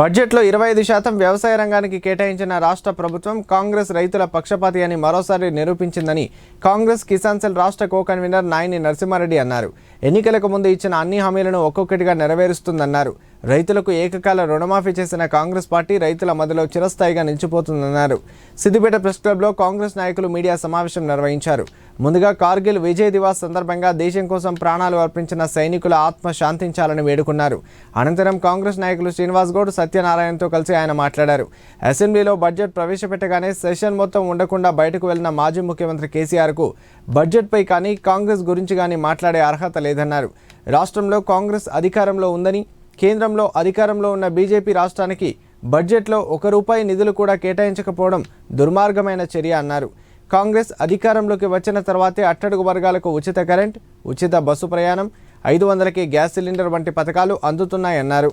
బడ్జెట్లో ఇరవై ఐదు శాతం వ్యవసాయ రంగానికి కేటాయించిన రాష్ట్ర ప్రభుత్వం కాంగ్రెస్ రైతుల పక్షపాతి అని మరోసారి నిరూపించిందని కాంగ్రెస్ కిసాన్ సెల్ రాష్ట్ర కో కన్వీనర్ నాయని నరసింహారెడ్డి అన్నారు. ఎన్నికలకు ముందు ఇచ్చిన అన్ని హామీలను ఒక్కొక్కటిగా నెరవేరుస్తుందన్నారు. రైతులకు ఏకకాల రుణమాఫీ చేసిన కాంగ్రెస్ పార్టీ రైతుల మధ్యలో చిరస్థాయిగా నిలిచిపోతుందన్నారు. సిద్దిపేట ప్రెస్ క్లబ్లో కాంగ్రెస్ నాయకులు మీడియా సమావేశం నిర్వహించారు. ముందుగా కార్గిల్ విజయ్ దివాస్ సందర్భంగా దేశం కోసం ప్రాణాలు అర్పించిన సైనికుల ఆత్మ శాంతించాలని వేడుకున్నారు. అనంతరం కాంగ్రెస్ నాయకులు శ్రీనివాస్ గౌడ్ సత్యనారాయణతో కలిసి ఆయన మాట్లాడారు. అసెంబ్లీలో బడ్జెట్ ప్రవేశపెట్టగానే సెషన్ మొత్తం ఉండకుండా బయటకు వెళ్ళిన మాజీ ముఖ్యమంత్రి కేసీఆర్కు బడ్జెట్పై కానీ కాంగ్రెస్ గురించి కానీ మాట్లాడే అర్హత లేదన్నారు. రాష్ట్రంలో కాంగ్రెస్ అధికారంలో ఉందని కేంద్రంలో అధికారంలో ఉన్న బీజేపీ రాష్ట్రానికి బడ్జెట్లో ఒక రూపాయి నిధులు కూడా కేటాయించకపోవడం దుర్మార్గమైన చర్య అన్నారు. కాంగ్రెస్ అధికారంలోకి వచ్చిన తర్వాతే అట్టడుగు వర్గాలకు ఉచిత కరెంట్ ఉచిత బస్సు ప్రయాణం ఐదు వందలకి గ్యాస్ సిలిండర్ వంటి పథకాలు అందుతున్నాయన్నారు.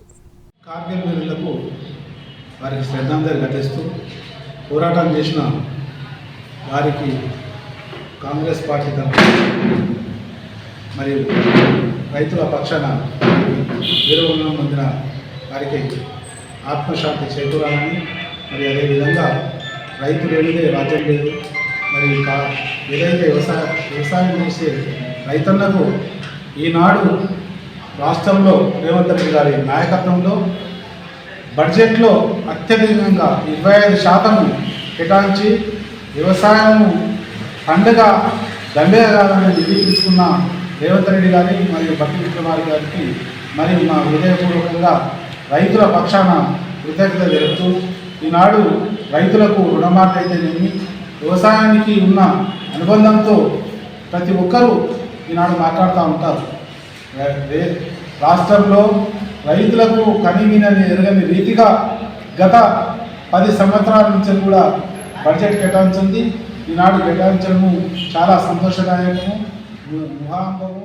వారికి శ్రద్ధాంజలి ఘటిస్తూ పోరాటం చేసిన వారికి కాంగ్రెస్ పార్టీ తరఫున మరియు రైతుల పక్షాన వీరమరణం పొందిన వారికి ఆత్మశాంతి చేకూరాలని మరి అదేవిధంగా రైతు లేనిదే రాజ్యం లేదు. మరి ఏదైతే వ్యవసాయ వ్యవసాయం చేసే రైతన్నకు ఈనాడు రాష్ట్రంలో రేవంత్ రెడ్డి గారి నాయకత్వంలో బడ్జెట్లో అత్యధికంగా ఇరవై ఐదు శాతం కేటాయించి వ్యవసాయం పండుగ దండగా కాదని నిరూపించుకున్న రేవంత్ రెడ్డి గారి మరియు భక్తి విక్రమార్ గారికి మరియు మా హృదయపూర్వకంగా రైతుల పక్షాన కృతజ్ఞత తెలుపుతూ ఈనాడు రైతులకు రుణమాఫీ అయితేనేమి వ్యవసాయానికి ఉన్న అనుబంధంతో ప్రతి ఒక్కరూ ఈనాడు మాట్లాడుతూ ఉంటారు. రాష్ట్రంలో రైతులకు కనివినని ఎరగని రీతిగా గత పది సంవత్సరాల నుంచి కూడా బడ్జెట్ కేటాయించింది. ఈనాడు కేటాయించడము చాలా సంతోషదాయకము. ము- ముహాంబము